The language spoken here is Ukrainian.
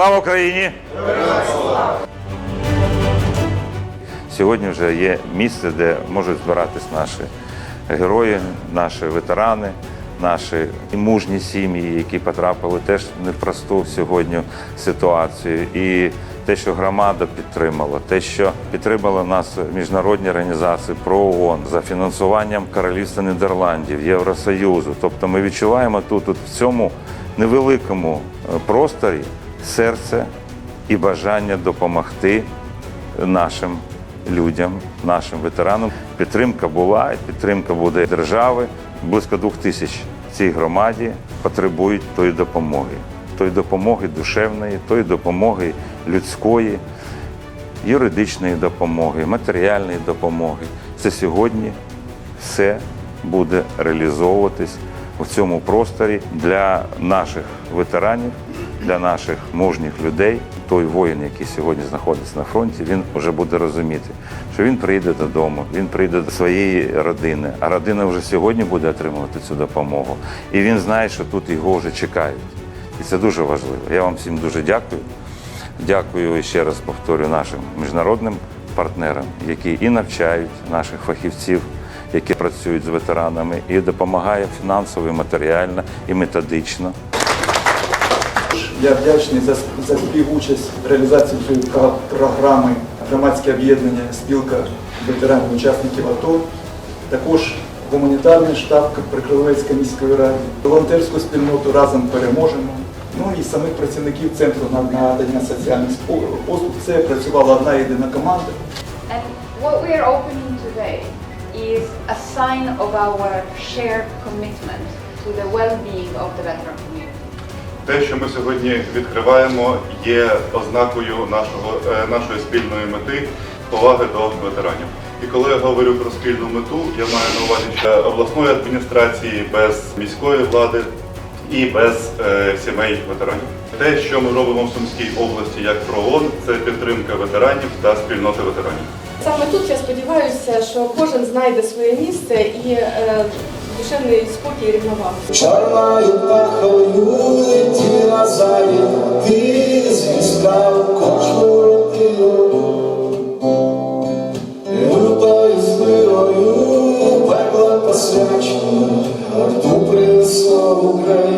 Слава Україні! Сьогодні вже є місце, де можуть збиратись наші герої, наші ветерани, наші мужні сім'ї, які потрапили теж в непросту сьогодні ситуацію. І те, що громада підтримала, те, що підтримала нас міжнародні організації про ООН за фінансуванням Королівства Нідерландів, Євросоюзу. Тобто ми відчуваємо тут, тут в цьому невеликому е, просторі серце і бажання допомогти нашим людям, нашим ветеранам. Підтримка була, підтримка буде держави. Близько двох тисяч цій громаді потребують тої допомоги, тої допомоги душевної, тої допомоги людської, юридичної допомоги, матеріальної допомоги. Це сьогодні все буде реалізовуватись у цьому просторі для наших ветеранів, для наших мужніх людей. Той воїн, який сьогодні знаходиться на фронті, він вже буде розуміти, що він прийде додому, він прийде до своєї родини, а родина вже сьогодні буде отримувати цю допомогу. І він знає, що тут його вже чекають. І це дуже важливо. Я вам всім дуже дякую. Дякую ще раз повторю нашим міжнародним партнерам, які і навчають наших фахівців, які працюють з ветеранами, і допомагають фінансово, і матеріально, і методично. Я вдячний за, за співучасть в реалізації цієї програми громадське об'єднання спілка ветеранів учасників АТО, також гуманітарний штаб Прикровецької міської ради, волонтерську спільноту разом переможемо. Ну і самих працівників центру надання соціальних послуг. Це працювала одна єдина команда. And what we are opening today is a sign of our shared commitment to the well-being of the veteran community. Те, що ми сьогодні відкриваємо, є ознакою нашого, е, нашої спільної мети поваги до ветеранів. І коли я говорю про спільну мету, я маю на увазі що обласної адміністрації без міської влади і без е, сімей ветеранів. Те, що ми робимо в Сумській області як ПРООН, це підтримка ветеранів та спільноти ветеранів. Саме тут я сподіваюся, що кожен знайде своє місце і е, душевний спокій і рівновагу. over.